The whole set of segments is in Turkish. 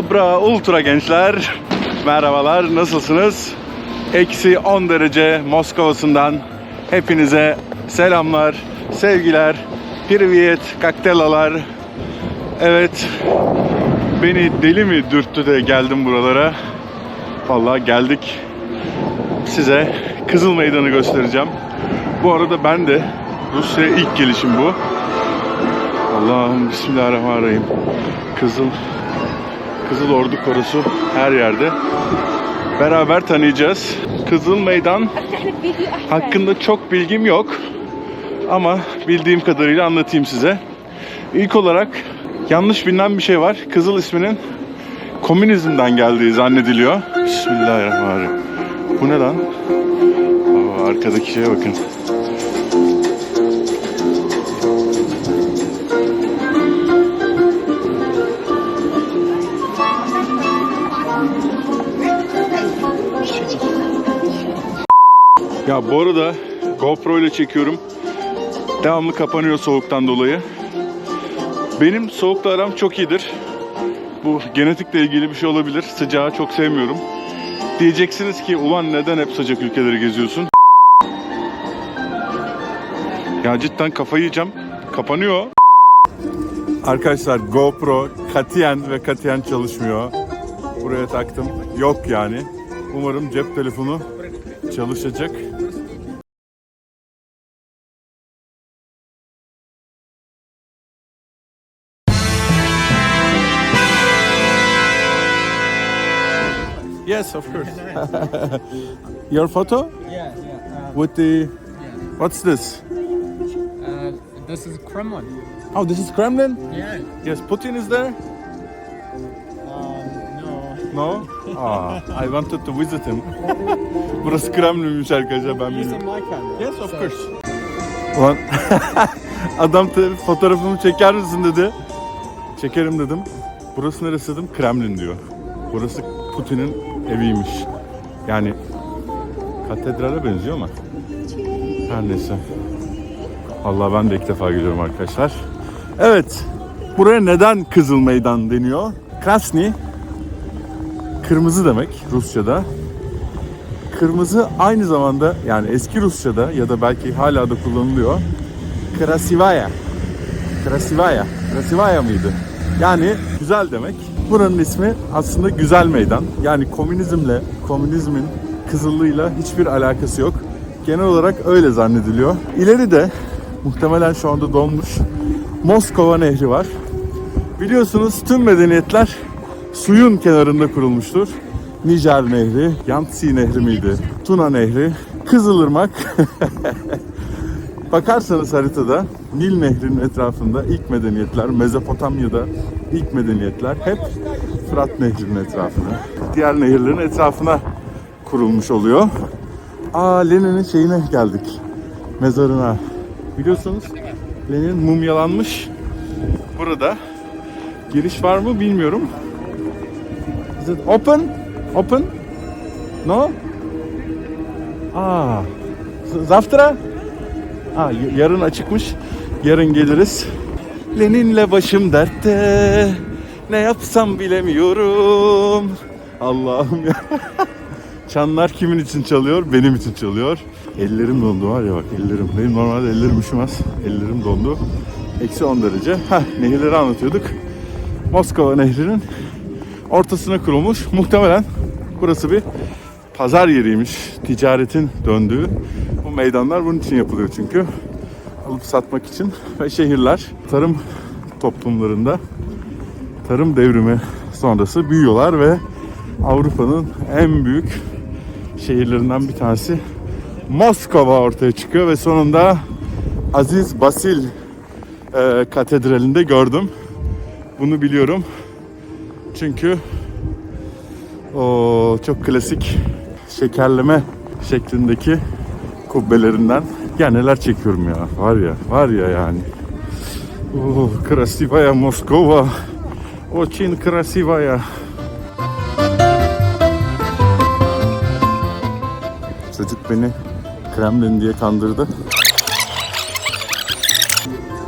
Dobra ultra gençler. Merhabalar nasılsınız? Eksi 10 derece Moskova'sından hepinize selamlar, sevgiler, privyet, kaktelalar. Evet, beni deli mi dürttü de geldim buralara. Vallahi geldik. Size Kızıl Meydan'ı göstereceğim. Bu arada ben de Rusya'ya ilk gelişim bu. Allah'ım Bismillahirrahmanirrahim. Kızıl Kızıl Ordu Korosu her yerde. Beraber tanıyacağız. Kızıl Meydan hakkında çok bilgim yok. Ama bildiğim kadarıyla anlatayım size. İlk olarak yanlış bilinen bir şey var. Kızıl isminin komünizmden geldiği zannediliyor. Bismillahirrahmanirrahim. Bu ne lan? Aa, arkadaki şeye bakın. Ya bu arada GoPro ile çekiyorum. Devamlı kapanıyor soğuktan dolayı. Benim soğukla aram çok iyidir. Bu genetikle ilgili bir şey olabilir. Sıcağı çok sevmiyorum. Diyeceksiniz ki ulan neden hep sıcak ülkeleri geziyorsun? Ya cidden kafayı yiyeceğim. Kapanıyor. Arkadaşlar GoPro katiyen ve katiyen çalışmıyor. Buraya taktım. Yok yani. Umarım cep telefonu çalışacak. Yes, of course. Your photo Yeah, yeah. with the what's this? Uh, uh, this is Kremlin. Oh, this is Kremlin. Yeah. Yes, Putin is there. Um, no. No? Ah, I wanted to visit him. Burası Kremlin'miş arkadaşlar ben Use bilmiyorum. my camera. Yes, of So- course. Ulan adam tabii fotoğrafımı çeker misin dedi. Çekerim dedim. Burası neresi dedim? Kremlin diyor. Burası Putin'in eviymiş. Yani katedrale benziyor ama. Her neyse. Allah ben de ilk defa geliyorum arkadaşlar. Evet. Buraya neden Kızıl Meydan deniyor? Krasny kırmızı demek Rusça'da. Kırmızı aynı zamanda yani eski Rusça'da ya da belki hala da kullanılıyor. Krasivaya. Krasivaya. Krasivaya mıydı? Yani güzel demek. Buranın ismi aslında Güzel Meydan. Yani komünizmle, komünizmin kızıllığıyla hiçbir alakası yok. Genel olarak öyle zannediliyor. İleride muhtemelen şu anda donmuş Moskova Nehri var. Biliyorsunuz tüm medeniyetler suyun kenarında kurulmuştur. Nijer Nehri, Yangtze Nehri miydi? Tuna Nehri, Kızılırmak. Bakarsanız haritada Nil Nehri'nin etrafında ilk medeniyetler, Mezopotamya'da ilk medeniyetler hep Fırat Nehri'nin etrafına, diğer nehirlerin etrafına kurulmuş oluyor. Aa Lenin'in şeyine geldik, mezarına. Biliyorsunuz Lenin mumyalanmış. Burada giriş var mı bilmiyorum. Is it open? Open? No? Aa. Zavtra? Ha, yarın açıkmış. Yarın geliriz. Lenin'le başım dertte. Ne yapsam bilemiyorum. Allah'ım ya. Çanlar kimin için çalıyor? Benim için çalıyor. Ellerim dondu var ya bak ellerim. Benim normalde ellerim üşümez. Ellerim dondu. Eksi 10 derece. Heh, nehirleri anlatıyorduk. Moskova nehrinin ortasına kurulmuş. Muhtemelen burası bir pazar yeriymiş. Ticaretin döndüğü. Bu meydanlar bunun için yapılıyor çünkü. Alıp satmak için. Ve şehirler tarım toplumlarında tarım devrimi sonrası büyüyorlar ve Avrupa'nın en büyük şehirlerinden bir tanesi Moskova ortaya çıkıyor ve sonunda Aziz Basil e, katedralinde gördüm. Bunu biliyorum. Çünkü o çok klasik şekerleme şeklindeki kubbelerinden ya neler çekiyorum ya. Var ya, var ya yani. Oh, красивая Moskova. Очень красивая. Çocuk beni Kremlin diye kandırdı.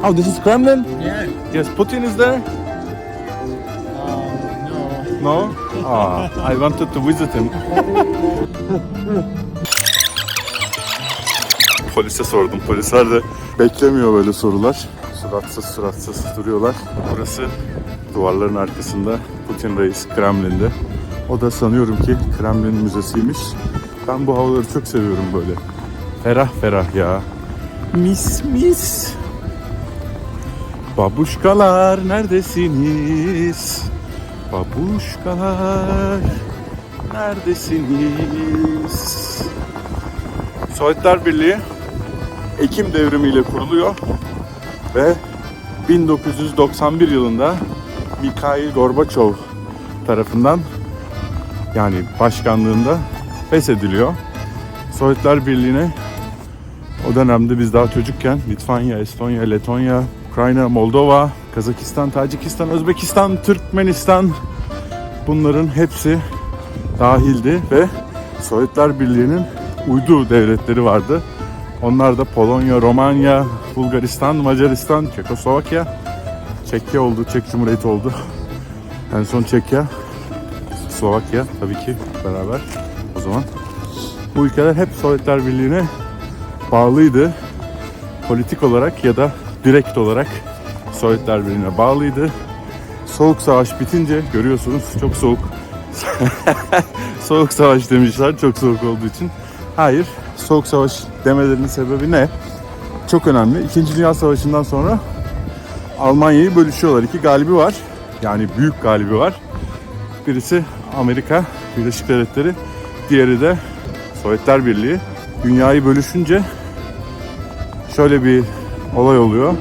Oh, this is Kremlin? Yeah. Yes, Putin is there. Um, No? Ah, I wanted to visit him. Polise sordum. Polisler de beklemiyor böyle sorular. Suratsız suratsız duruyorlar. Burası duvarların arkasında Putin Reis Kremlin'de. O da sanıyorum ki Kremlin Müzesi'ymiş. Ben bu havaları çok seviyorum böyle. Ferah ferah ya. Mis mis. Babuşkalar neredesiniz? Babuşkalar neredesiniz? Sovyetler Birliği Ekim devrimiyle kuruluyor ve 1991 yılında Mikhail Gorbaçov tarafından yani başkanlığında feshediliyor. Sovyetler Birliği'ne o dönemde biz daha çocukken Litvanya, Estonya, Letonya, Ukrayna, Moldova, Kazakistan, Tacikistan, Özbekistan, Türkmenistan bunların hepsi dahildi ve Sovyetler Birliği'nin uydu devletleri vardı. Onlar da Polonya, Romanya, Bulgaristan, Macaristan, Çekoslovakya, Çekya oldu, Çek Cumhuriyeti oldu. En son Çekya, Slovakya tabii ki beraber o zaman. Bu ülkeler hep Sovyetler Birliği'ne bağlıydı. Politik olarak ya da direkt olarak Sovyetler Birliği'ne bağlıydı. Soğuk Savaş bitince görüyorsunuz çok soğuk. soğuk Savaş demişler çok soğuk olduğu için. Hayır, Soğuk Savaş demelerinin sebebi ne? Çok önemli. İkinci Dünya Savaşı'ndan sonra Almanya'yı bölüşüyorlar. İki galibi var. Yani büyük galibi var. Birisi Amerika Birleşik Devletleri, diğeri de Sovyetler Birliği. Dünyayı bölüşünce şöyle bir olay oluyor.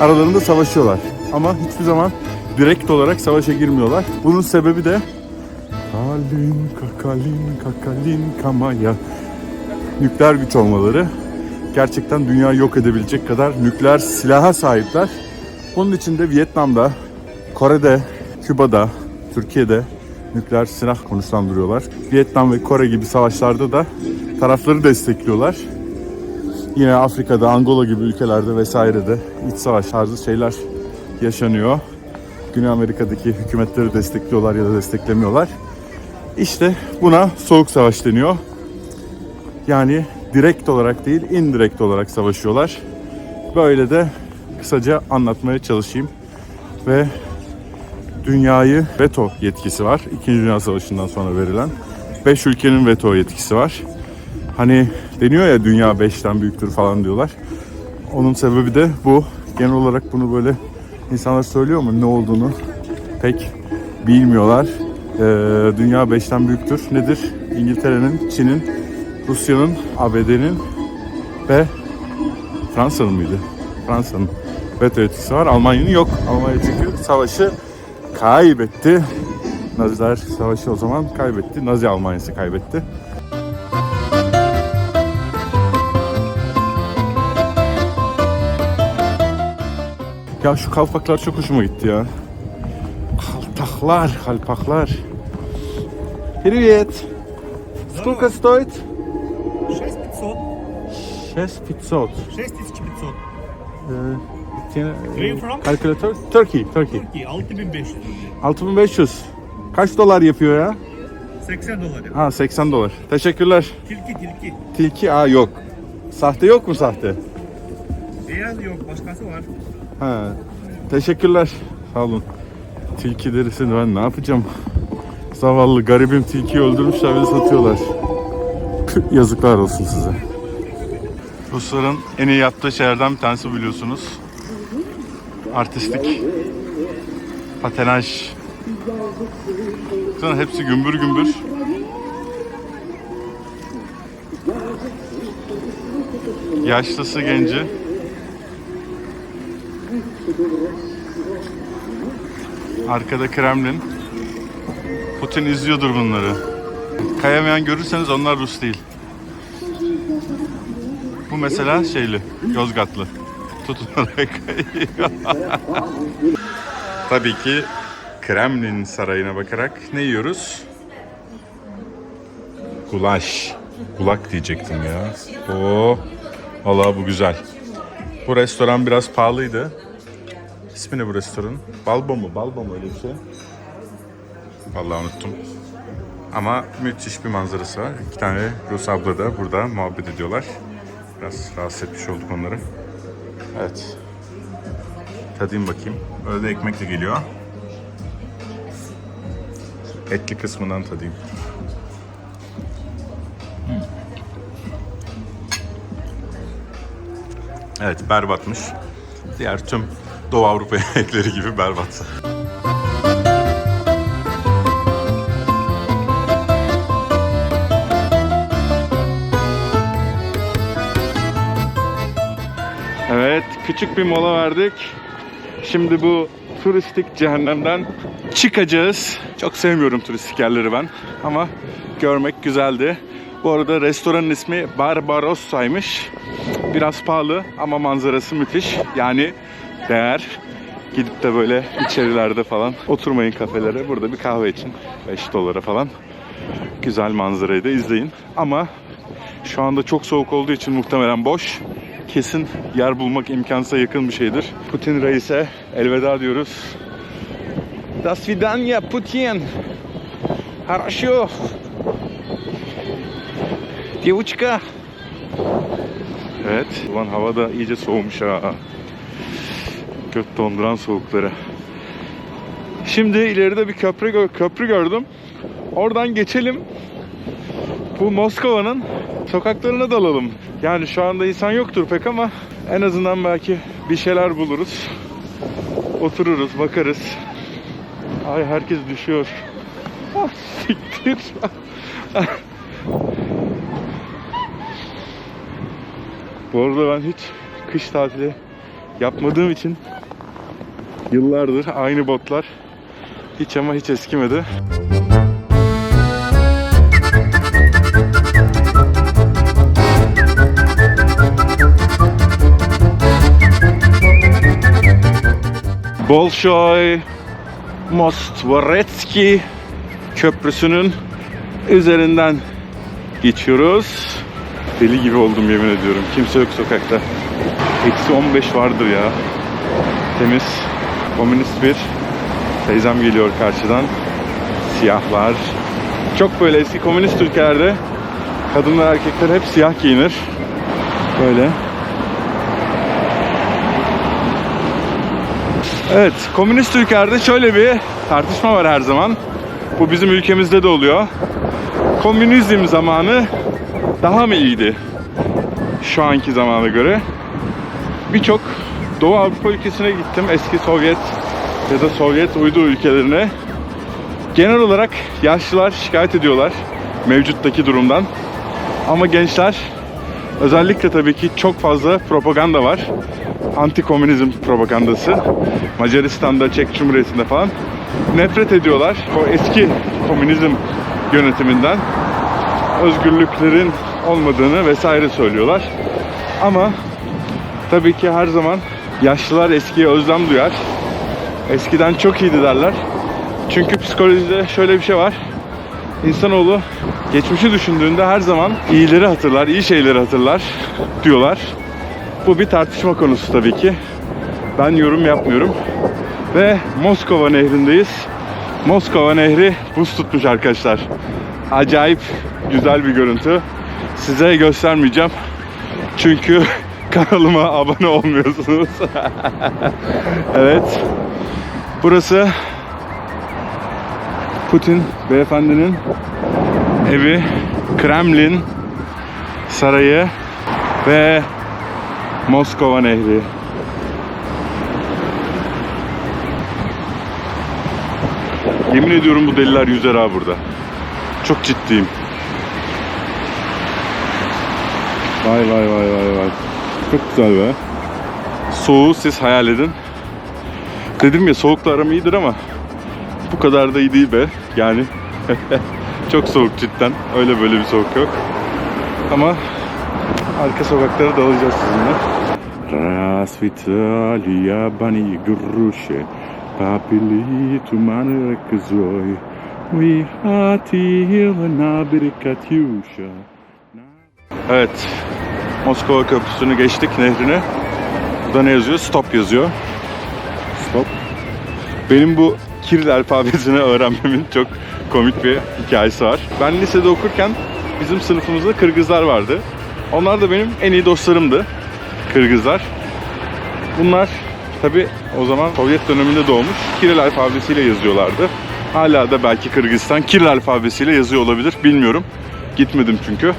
Aralarında savaşıyorlar. Ama hiçbir zaman direkt olarak savaşa girmiyorlar. Bunun sebebi de Kalin, kakalin, kakalin, kamaya nükleer güç olmaları. Gerçekten dünyayı yok edebilecek kadar nükleer silaha sahipler. Bunun için de Vietnam'da, Kore'de, Küba'da, Türkiye'de nükleer silah konuşlandırıyorlar. Vietnam ve Kore gibi savaşlarda da tarafları destekliyorlar. Yine Afrika'da, Angola gibi ülkelerde vesairede iç savaş tarzı şeyler yaşanıyor. Güney Amerika'daki hükümetleri destekliyorlar ya da desteklemiyorlar. İşte buna soğuk savaş deniyor. Yani direkt olarak değil, indirekt olarak savaşıyorlar. Böyle de kısaca anlatmaya çalışayım. Ve dünyayı veto yetkisi var. İkinci Dünya Savaşı'ndan sonra verilen. 5 ülkenin veto yetkisi var. Hani deniyor ya dünya 5'ten büyüktür falan diyorlar. Onun sebebi de bu. Genel olarak bunu böyle insanlar söylüyor mu ne olduğunu pek bilmiyorlar. Ee, dünya 5'ten büyüktür. Nedir? İngiltere'nin, Çin'in, Rusya'nın, ABD'nin ve Fransa'nın mıydı? Fransa'nın veto etkisi var. Almanya'nın yok. Almanya çünkü savaşı kaybetti. Naziler savaşı o zaman kaybetti. Nazi Almanya'sı kaybetti. Ya şu kalpaklar çok hoşuma gitti ya. Kalpaklar, kalpaklar. Привет. Сколько стоит? 6500. 6500. 6500. Ee, you from? Kalkülatör? Turkey, Turkey. Türkiye 6500 lira. 6500. Kaç dolar yapıyor ya? 80 dolar. ya. Ha 80 dolar. Teşekkürler. Tilki tilki. Tilki aa yok. Sahte yok mu sahte? Beyaz yok başkası var. Ha. Teşekkürler. Sağ olun. Tilki derisini ben ne yapacağım? Zavallı garibim tilkiyi öldürmüşler ve satıyorlar. Yazıklar olsun size. Rusların en iyi yaptığı şeylerden bir tanesi biliyorsunuz. Artistik. Patenaj. Bakın hepsi gümbür gümbür. Yaşlısı genci. Arkada Kremlin. Putin izliyordur bunları. Kayamayan görürseniz onlar Rus değil. Bu mesela şeyli, Yozgatlı. Tutunarak kayıyor. Tabii ki Kremlin sarayına bakarak ne yiyoruz? Gulaş. Gulak diyecektim ya. Oo. Vallahi bu güzel. Bu restoran biraz pahalıydı. İsmi ne bu restoranın? Balbo mu? Balbo mu öyle bir şey? Vallahi unuttum. Ama müthiş bir manzarası var. İki tane Rus abla da burada muhabbet ediyorlar. Biraz rahatsız etmiş olduk onları. Evet. Tadayım bakayım. Öyle ekmek de geliyor. Etli kısmından tadayım. Evet berbatmış. Diğer tüm Doğu Avrupa yemekleri gibi berbat. Küçük bir mola verdik. Şimdi bu turistik cehennemden çıkacağız. Çok sevmiyorum turistik yerleri ben ama görmek güzeldi. Bu arada restoranın ismi Barbarossa'ymış. Biraz pahalı ama manzarası müthiş. Yani değer. Gidip de böyle içerilerde falan oturmayın kafelere. Burada bir kahve için 5 dolara falan. Güzel manzarayı da izleyin. Ama şu anda çok soğuk olduğu için muhtemelen boş Kesin yer bulmak imkansıza yakın bir şeydir. Putin reise elveda diyoruz. Das svidanya Putin. Хорошо. Девочка. Evet. Ulan hava da iyice soğumuş ha. Göt donduran soğukları. Şimdi ileride bir köprü gö- köprü gördüm. Oradan geçelim. Bu Moskova'nın sokaklarına dalalım. Yani şu anda insan yoktur pek ama en azından belki bir şeyler buluruz. Otururuz, bakarız. Ay herkes düşüyor. Ah siktir. Bu arada ben hiç kış tatili yapmadığım için yıllardır aynı botlar hiç ama hiç eskimedi. Bolşoy Mostvoretski Köprüsü'nün üzerinden geçiyoruz. Deli gibi oldum yemin ediyorum. Kimse yok sokakta. Eksi 15 vardır ya. Temiz. Komünist bir teyzem geliyor karşıdan. Siyahlar. Çok böyle eski komünist ülkelerde kadınlar erkekler hep siyah giyinir. Böyle. Evet, komünist ülkelerde şöyle bir tartışma var her zaman. Bu bizim ülkemizde de oluyor. Komünizm zamanı daha mı iyiydi? Şu anki zamana göre. Birçok Doğu Avrupa ülkesine gittim. Eski Sovyet ya da Sovyet uydu ülkelerine. Genel olarak yaşlılar şikayet ediyorlar mevcuttaki durumdan. Ama gençler özellikle tabii ki çok fazla propaganda var. Anti komünizm propagandası. Macaristan'da, Çek Cumhuriyeti'nde falan nefret ediyorlar. O eski komünizm yönetiminden özgürlüklerin olmadığını vesaire söylüyorlar. Ama tabii ki her zaman yaşlılar eskiye özlem duyar. Eskiden çok iyiydi derler. Çünkü psikolojide şöyle bir şey var. İnsanoğlu geçmişi düşündüğünde her zaman iyileri hatırlar, iyi şeyleri hatırlar diyorlar. Bu bir tartışma konusu tabii ki. Ben yorum yapmıyorum. Ve Moskova nehrindeyiz. Moskova nehri buz tutmuş arkadaşlar. Acayip güzel bir görüntü. Size göstermeyeceğim. Çünkü kanalıma abone olmuyorsunuz. evet. Burası Putin beyefendinin evi, Kremlin sarayı ve Moskova Nehri. Yemin ediyorum bu deliler yüzer ha burada. Çok ciddiyim. Vay vay vay vay vay. Çok güzel be. Soğuğu siz hayal edin. Dedim ya soğukla aram iyidir ama bu kadar da iyi değil be. Yani çok soğuk cidden. Öyle böyle bir soğuk yok. Ama arka sokaklara dalacağız sizinle. Rasvitalia bani grushe Papili tumane kzoy We hatil na bir katyusha Evet. Moskova Köprüsü'nü geçtik nehrini. Burada ne yazıyor? Stop yazıyor. Stop. Benim bu Kiril alfabesini öğrenmemin çok komik bir hikayesi var. Ben lisede okurken bizim sınıfımızda Kırgızlar vardı. Onlar da benim en iyi dostlarımdı. Kırgızlar. Bunlar tabi o zaman Sovyet döneminde doğmuş. Kiril alfabesiyle yazıyorlardı. Hala da belki Kırgızistan Kiril alfabesiyle yazıyor olabilir. Bilmiyorum. Gitmedim çünkü.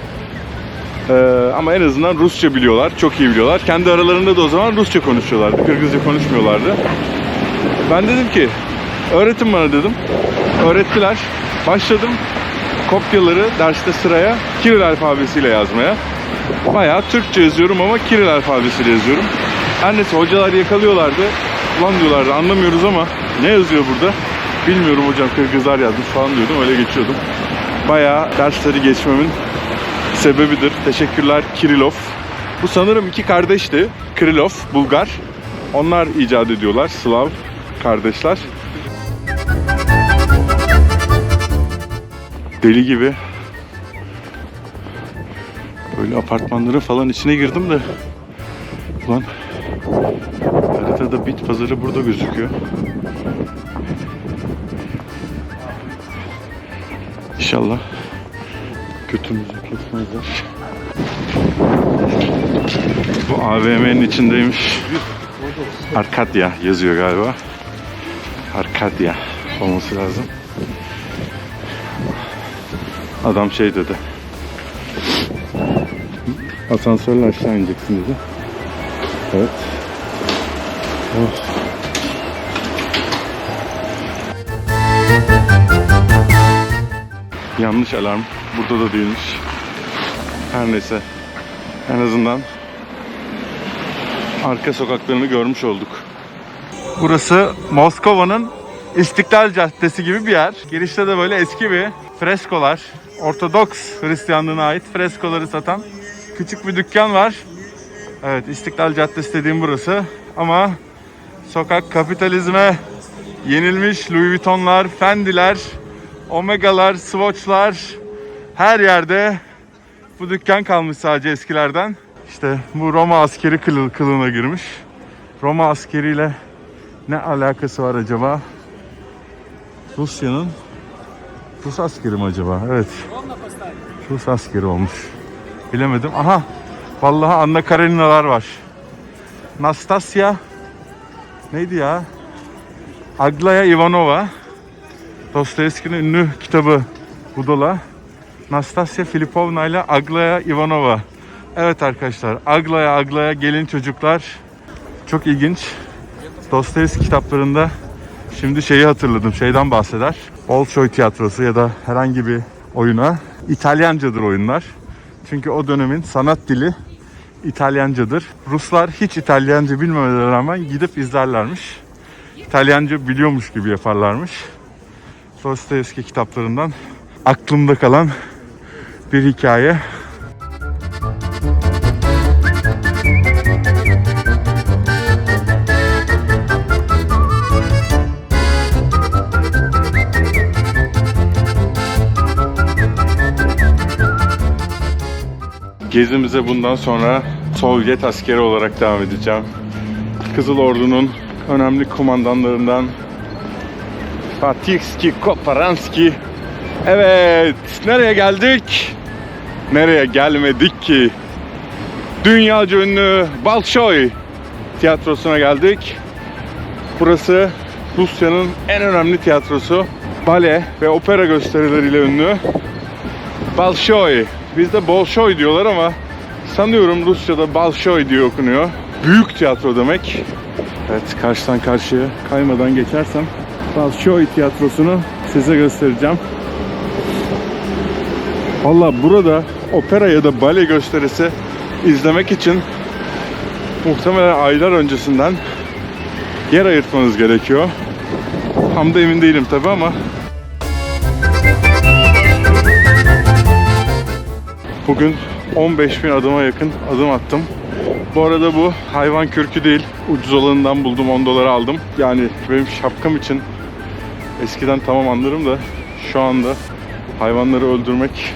Ee, ama en azından Rusça biliyorlar. Çok iyi biliyorlar. Kendi aralarında da o zaman Rusça konuşuyorlardı. Kırgızca konuşmuyorlardı. Ben dedim ki öğretin bana dedim. Öğrettiler. Başladım kopyaları derste sıraya Kiril alfabesiyle yazmaya. Bayağı Türkçe yazıyorum ama Kiril alfabesiyle yazıyorum. Her neyse hocalar yakalıyorlardı. Ulan diyorlardı anlamıyoruz ama ne yazıyor burada? Bilmiyorum hocam Kırgızlar yazmış falan diyordum öyle geçiyordum. Bayağı dersleri geçmemin sebebidir. Teşekkürler Kirilov. Bu sanırım iki kardeşti. Kirilov, Bulgar. Onlar icat ediyorlar. Slav kardeşler. Deli gibi. Böyle apartmanların falan içine girdim de. Ulan haritada bit pazarı burada gözüküyor. İnşallah götümüzü kesmezler. Bu AVM'nin içindeymiş. Arkadya yazıyor galiba. Arkadya olması lazım. Adam şey dedi. Asansörle aşağı ineceksin dedi. Evet. Oh. Yanlış alarm. Burada da değilmiş. Her neyse. En azından arka sokaklarını görmüş olduk. Burası Moskova'nın İstiklal Caddesi gibi bir yer. Girişte de böyle eski bir freskolar, Ortodoks Hristiyanlığına ait freskoları satan küçük bir dükkan var. Evet İstiklal Caddesi dediğim burası. Ama sokak kapitalizme yenilmiş Louis Vuitton'lar, Fendi'ler, Omega'lar, Swatch'lar her yerde bu dükkan kalmış sadece eskilerden. İşte bu Roma askeri kılı, kılığına girmiş. Roma askeriyle ne alakası var acaba? Rusya'nın Rus askeri mi acaba? Evet. Rus askeri olmuş. Bilemedim. Aha. Vallahi Anna Kareninalar var. Nastasya neydi ya? Aglaya Ivanova. Dostoyevski'nin ünlü kitabı Budola. Nastasya Filipovna ile Aglaya Ivanova. Evet arkadaşlar. Aglaya Aglaya gelin çocuklar. Çok ilginç. Dostoyevski kitaplarında şimdi şeyi hatırladım. Şeyden bahseder. Bolşoy tiyatrosu ya da herhangi bir oyuna İtalyancadır oyunlar. Çünkü o dönemin sanat dili İtalyancadır. Ruslar hiç İtalyanca bilmemelerine rağmen gidip izlerlermiş. İtalyanca biliyormuş gibi yaparlarmış. Dostoyevski kitaplarından aklımda kalan bir hikaye. Gezimize bundan sonra Sovyet askeri olarak devam edeceğim. Kızıl Ordu'nun önemli kumandanlarından Fatihski Koparanski. Evet, nereye geldik? Nereye gelmedik ki? Dünyaca ünlü Bolşoy tiyatrosuna geldik. Burası Rusya'nın en önemli tiyatrosu. Bale ve opera gösterileriyle ünlü. Bolşoy. Bizde Bolşoy diyorlar ama sanıyorum Rusça'da Bolşoy diye okunuyor. Büyük tiyatro demek. Evet karşıdan karşıya kaymadan geçersem Bolşoy tiyatrosunu size göstereceğim. Valla burada opera ya da bale gösterisi izlemek için muhtemelen aylar öncesinden yer ayırtmanız gerekiyor. Tam da emin değilim tabi ama Bugün 15 bin adıma yakın adım attım. Bu arada bu hayvan kürkü değil. Ucuz olanından buldum 10 dolara aldım. Yani benim şapkam için eskiden tamam anlarım da şu anda hayvanları öldürmek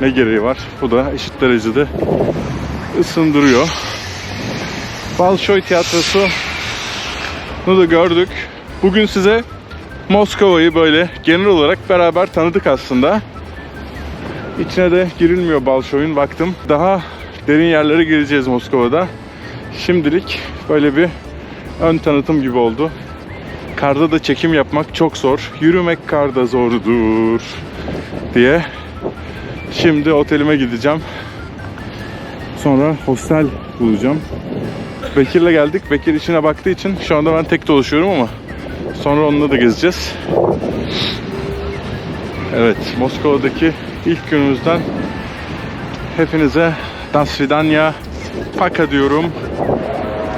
ne gereği var? Bu da eşit derecede ısındırıyor. Balşoy tiyatrosu bunu da gördük. Bugün size Moskova'yı böyle genel olarak beraber tanıdık aslında. İçine de girilmiyor Balşoy'un baktım. Daha derin yerlere gireceğiz Moskova'da. Şimdilik böyle bir ön tanıtım gibi oldu. Karda da çekim yapmak çok zor. Yürümek karda zordur diye. Şimdi otelime gideceğim. Sonra hostel bulacağım. Bekir'le geldik. Bekir içine baktığı için şu anda ben tek dolaşıyorum ama sonra onunla da gezeceğiz. Evet, Moskova'daki ilk günümüzden hepinize Das Svidanya Paka diyorum.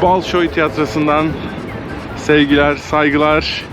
Bolshoi Tiyatrosu'ndan sevgiler, saygılar.